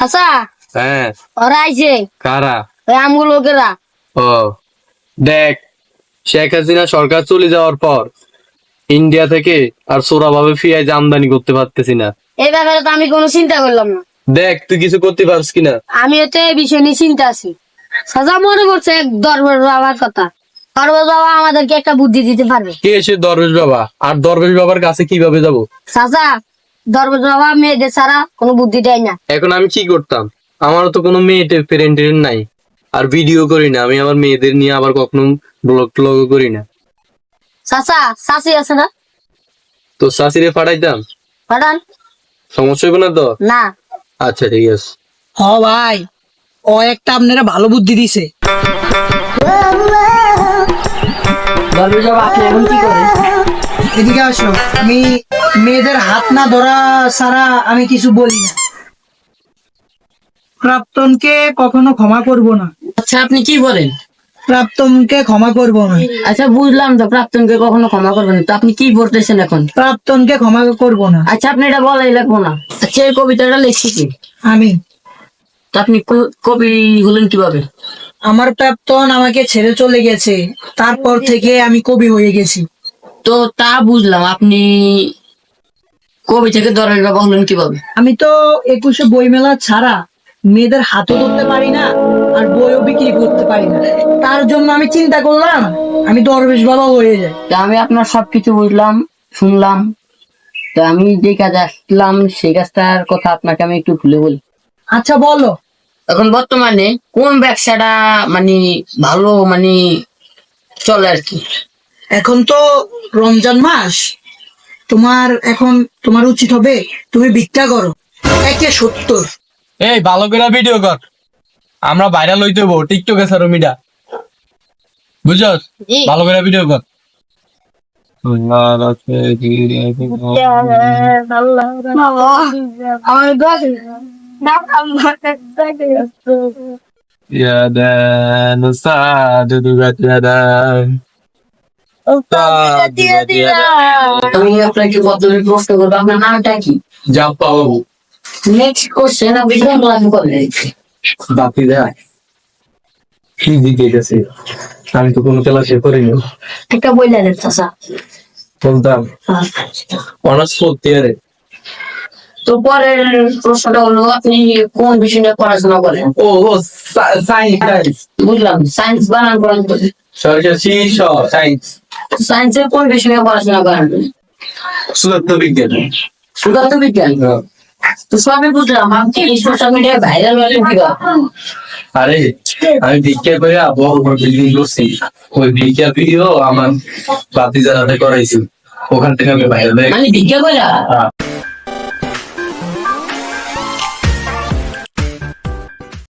আচ্ছা? হ্যাঁ। ওরা আইছে। কারা? ওই লোকেরা। ও দেখ শেখ হাসিনা সরকার চলে যাওয়ার পর ইন্ডিয়া থেকে আর সোরা ভাবে আমদানি করতে পারতেছি না। এই ব্যাপারে তো আমি কোনো চিন্তা করলাম না। দেখ তুই কিছু করতে পারস কিনা? আমি তো এই বিষয় নিয়ে চিন্তা আছি। সাজা মনে করছে এক দরবার বাবার কথা। বাবা আমাদেরকে একটা বুদ্ধি দিতে পারবে। কে এসে দরবেশ বাবা? আর দরবেশ বাবার কাছে কীভাবে যাব? সাজা মেয়েদের ছাড়া কোনো বুদ্ধি দেয় না। এখন আমি কি করতাম? আমারও তো কোনো মেয়েটে প্যারেন্টের নাই। আর ভিডিও করি না। আমি আমার মেয়েদের নিয়ে আবার কখনো ব্লগ ট্লগ করি না। চাচা চাচি আছে না? তো শাশিরে পাঠান। সমস্যা হবে না তো? না। আচ্ছা ঠিক আছে। হ ভাই ও একটা আপনারা ভালো বুদ্ধি দিছে। আপনি এখন কি করেন? এদিকে আসো। আমি মেয়েদের হাত না ধরা ছাড়া আমি কিছু বলি না। প্রাপ্তনকে কখনো ক্ষমা করব না। আচ্ছা আপনি কি বলেন? প্রাপ্তনকে ক্ষমা করব না। আচ্ছা বুঝলাম তো প্রাক্তনকে কখনো ক্ষমা করবেন। তো আপনি কি পড়তেছেন এখন? প্রাপ্তনকে ক্ষমা করব না। আচ্ছা আপনি এটা বলাই লাগবো না। আচ্ছা এই কবিতাটা লিখছি কি? আমি। তো আপনি কবি হলেন কীভাবে? আমার প্রাপ্তন আমাকে ছেড়ে চলে গেছে। তারপর থেকে আমি কবি হয়ে গেছি। তো তা বুঝলাম আপনি কবি থেকে দরের বাবা হলেন কীভাবে? আমি তো একুশে বইমেলা ছাড়া মেয়েদের হাতও ধরতে পারি না আর বইও বিক্রি করতে পারি না। তার জন্য আমি চিন্তা করলাম আমি দরবেশ বাবা হয়ে যাই। তা আমি আপনার সবকিছু বুঝলাম শুনলাম। তা আমি যে কাজে আসলাম সেই কাজটার কথা আপনাকে আমি একটু খুলে বলি। আচ্ছা বলো। এখন বর্তমানে কোন ব্যবসাটা মানে ভালো মানে চলে আর কি? এখন তো রমজান মাস। তোমার এখন তোমার উচিত হবে তুমি ভিক্ষা করো। একে সত্তর। এই ভালো করে ভিডিও কর। আমরা ভাইরাল হইতে হব টিকটকে স্যার মিডা বুঝছস? ভালো করে ভিডিও কর। আমার Yadan sadu yadan আমি আপনাকে বদলের প্রশ্ন করব আপনার নামটা কি? যা পাবো নেক্সট কোশ্চেন আপনি কোন ক্লাসে বাপি দেয় কি দিকে গেছে? আমি তো কোনো ক্লাসে করিনি একটা বই দেন চাষা বলতাম অনার্স ফোর্থ ইয়ারে তো পরের প্রশ্নটা হলো আপনি কোন বিষয় নিয়ে পড়াশোনা করেন? ও ও সায়েন্স বুঝলাম সায়েন্স বানান করেন সরকার শীর্ষ সায়েন্স সায়েন্সের কোন বিষয় পড়াশোনা করেন সুদত্ত বিজ্ঞান সুগান্ত বিজ্ঞান তো সবই বুঝলাম আপনি এই সোশ্যাল মিডিয়া ভাইরাল হলেন কি আরে আমি ভিক্ষা করে আবহাওয়া বড় বিল্ডিং করছি। ওই বিজ্ঞান ভিডিও আমার বাতি জ্বালাতে করাইছি। ওখান থেকে আমি ভাইরাল মানে ভিক্ষা করে হ্যাঁ।